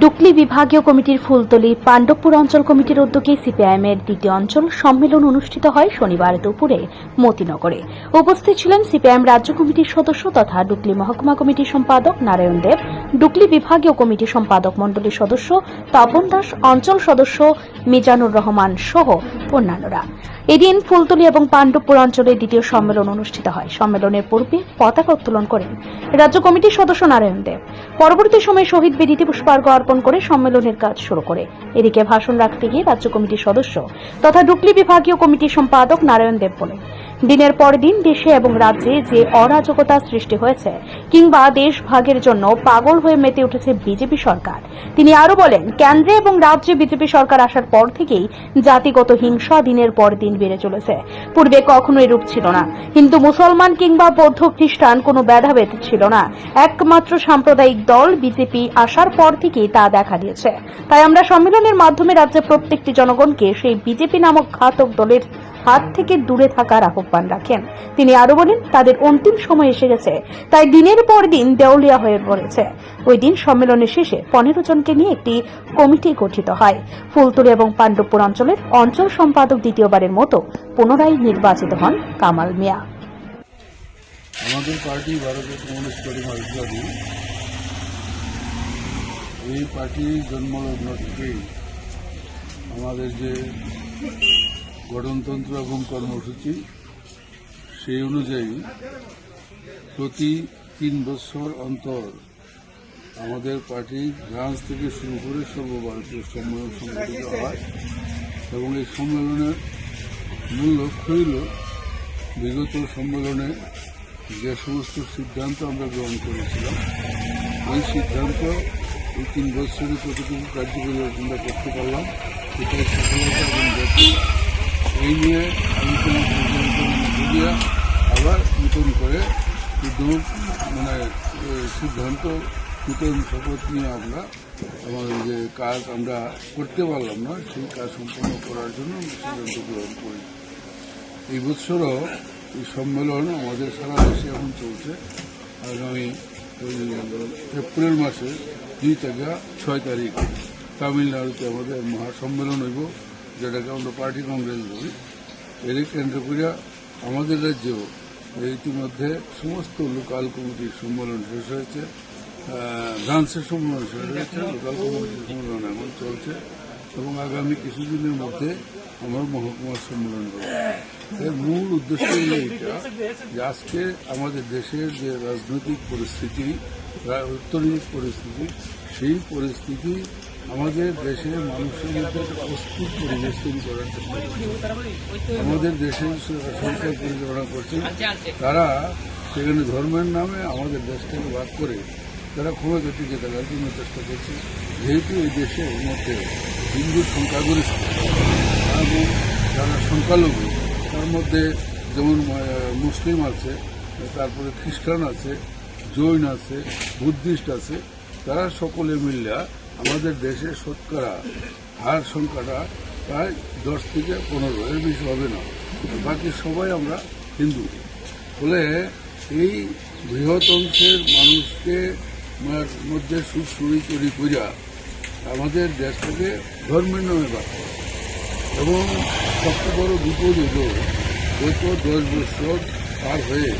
ডুকলি বিভাগীয় কমিটির ফুলতলি পাণ্ডবপুর অঞ্চল কমিটির উদ্যোগে সিপিআইএম এর দ্বিতীয় অঞ্চল সম্মেলন অনুষ্ঠিত হয় শনিবার দুপুরে মতিনগরে। উপস্থিত ছিলেন সিপিআইএম রাজ্য কমিটির সদস্য তথা ডুকলি মহকুমা কমিটির সম্পাদক নারায়ণ দেব ডুকলি বিভাগীয় কমিটির সম্পাদক মণ্ডলীর সদস্য তপন দাস, অঞ্চল সদস্য মিজানুর রহমান সহ অন্যান্যরা। এদিন ফুলতলি এবং পাণ্ডবপুর অঞ্চলের দ্বিতীয় সম্মেলন অনুষ্ঠিত হয়। সম্মেলনের পূর্বে পতাকা উত্তোলন করেন রাজ্য কমিটির সদস্য নারায়ণ দেব। পরবর্তী সময়ে শহীদ বেদিতে পুষ্পার্ঘ্য অর্পণ করে সম্মেলনের কাজ শুরু করে। এদিকে ভাষণ রাখতে গিয়ে রাজ্য কমিটির সদস্য তথা ডুকলি বিভাগীয় কমিটির সম্পাদক নারায়ণ দেব বলেন, দিনের পর দিন দেশে এবং রাজ্যে যে অরাজকতা সৃষ্টি হয়েছে কিংবা দেশ ভাগের জন্য পাগল হয়ে মেতে উঠেছে বিজেপি সরকার, তিনি আরও বলেন, কেন্দ্রে এবং রাজ্যে বিজেপি সরকার আসার পর থেকেই জাতিগত হিংসা দিনের পর দিন বেড়ে চলেছে। পূর্বে কখনো এরূপ ছিল না। হিন্দু, মুসলমান কিংবা বৌদ্ধ খ্রিস্টান কোনো ভেদাভেদ ছিল না। একমাত্র সাম্প্রদায়িক দল, বিজেপি, আসার পর থেকেই তা দেখা দিয়েছে। তাই আমরা সম্মেলনের মাধ্যমে রাজ্যের প্রত্যেকটি জনগণকে সেই বিজেপি নামক ঘাতক দলের হাত থেকে দূরে থাকার আহ্বান রাখেন। তিনি আরও বলেন, তাদের অন্তিম সময় এসে গেছে। তাই দিনের পর দিন দেউলিয়া হয়ে পড়েছে ওই দিন সম্মেলনের শেষে পনেরো জনকে নিয়ে একটি কমিটি গঠিত হয়। ফুলতুলি এবং পাণ্ডবপুর অঞ্চলের অঞ্চল সম্পাদক দ্বিতীয়বারের মতো পুনরায় নির্বাচিত হন কামাল মিয়া। আমাদের পার্টি ভারতের কমিউনিস্ট পার্টি এই পার্টির জন্মলগ্ন থেকেই আমাদের যে গঠনতন্ত্র এবং কর্মসূচি, সেই অনুযায়ী প্রতি তিন বছর অন্তর আমাদের পার্টির ব্রাঞ্চ থেকে শুরু করে সর্বভারতীয় সম্মেলন সংগঠিত হয় এবং এই সম্মেলনের মূল লক্ষ্য হইল বিগত সম্মেলনে যে সমস্ত সিদ্ধান্ত আমরা গ্রহণ করেছিলাম এই সিদ্ধান্ত এই তিন বছরে কতটুকু কার্যকরী আমরা করতে পারলাম, এটাই সফলতা এবং এই নিয়ে আলোচনা পর্যালোচনার আবার নতুন করে মানে সিদ্ধান্ত, নতুন শপথ নিয়ে আমরা আমাদের যে কাজ আমরা করতে পারলাম না, সেই কাজ সম্পন্ন করার জন্য সিদ্ধান্ত গ্রহণ করি এই বছরও এই সম্মেলন আমাদের সারা দেশে এখন চলছে। আগামী এপ্রিল মাসে দুই থেকে ছয় তারিখ তামিলনাড়ুতে আমাদের মহাসম্মেলন হইব, যেটাকে আমরা পার্টি কংগ্রেস বলি। এর কেন্দ্র করে আমাদের রাজ্যেও ইতিমধ্যে সমস্ত লোকাল কমিটির সম্মেলন শেষ হয়েছে। ব্রাঞ্চের সম্মেলন শেষ হয়েছে, লোকাল কমিটির সম্মেলন এখন চলছে। এবং আগামী কিছুদিনের মধ্যে আমরা মহকুমার সম্মেলন করব। এর মূল উদ্দেশ্য হল এটা যে আজকে আমাদের দেশের যে রাজনৈতিক পরিস্থিতি অর্থনৈতিক পরিস্থিতি, সেই পরিস্থিতি আমাদের দেশের মানুষের মধ্যে অস্থির পরিবেশ তৈরি করার চেষ্টা আমাদের দেশের স- সরকার পরিচালনা করছে, তারা সেখানে ধর্মের নামে আমাদের দেশটাকে ভাগ করে তারা ক্ষমতাটিকে দেখার জন্য চেষ্টা করছে। যেহেতু এই দেশের মধ্যে হিন্দু সংখ্যাগরিষ্ঠ, এবং যারা সংখ্যালঘু তার মধ্যে যেমন মুসলিম আছে, তারপরে খ্রিস্টান আছে, জৈন আছে, বুদ্ধিস্ট আছে, তারা সকলে মিললে আমাদের দেশে শতকরা হার সংখ্যাটা প্রায় দশ থেকে পনেরো, এর বেশি হবে না বাকি সবাই আমরা হিন্দু ফলে এই বৃহৎ অংশের মানুষকে মধ্যে সুরসুরি তৈরি করিয়া আমাদের দেশটাকে ধর্মের নামে বাদ করে। এবং সবচেয়ে বড় বিপদ হল গত দশ বছর পার হয়ে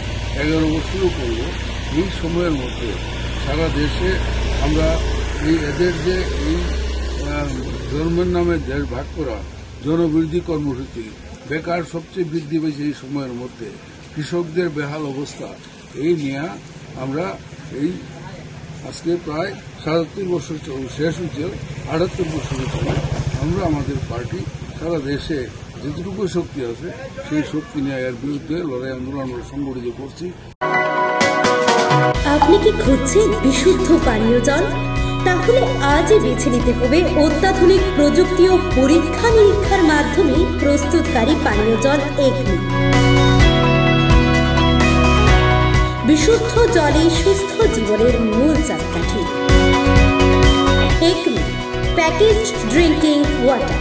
এগারো বছরও করল এই সময়ের মধ্যে সারা দেশে আমরা এই এদের যে এই ধর্মের নামে দেশ ভাগ করা জনবৃদ্ধি কর্মসূচি, বেকার সবচেয়ে বৃদ্ধি পেয়েছে এই সময়ের মধ্যে, কৃষকদের বেহাল অবস্থা, এই নিয়ে আমরা এই আজকে প্রায় সাতাত্তর বছর শেষ হচ্ছে আটাত্তর বছরের চলে আমরা আমাদের পার্টি সারা দেশে যেটুকু শক্তি আছে, সেই শক্তি নিয়ে এর বিরুদ্ধে লড়াই আন্দোলন আমরা সংগঠিত করছি। আপনি কি খুঁজছেন বিশুদ্ধ পানীয় জল? তাহলে আজই বেছে নিতে হবে অত্যাধুনিক প্রযুক্তি ও পরীক্ষা নিরীক্ষার মাধ্যমে প্রস্তুতকারী পানীয় জল এগনি। বিশুদ্ধ জলে সুস্থ জীবনের মূল চাকাঠি। Agony package drinking water.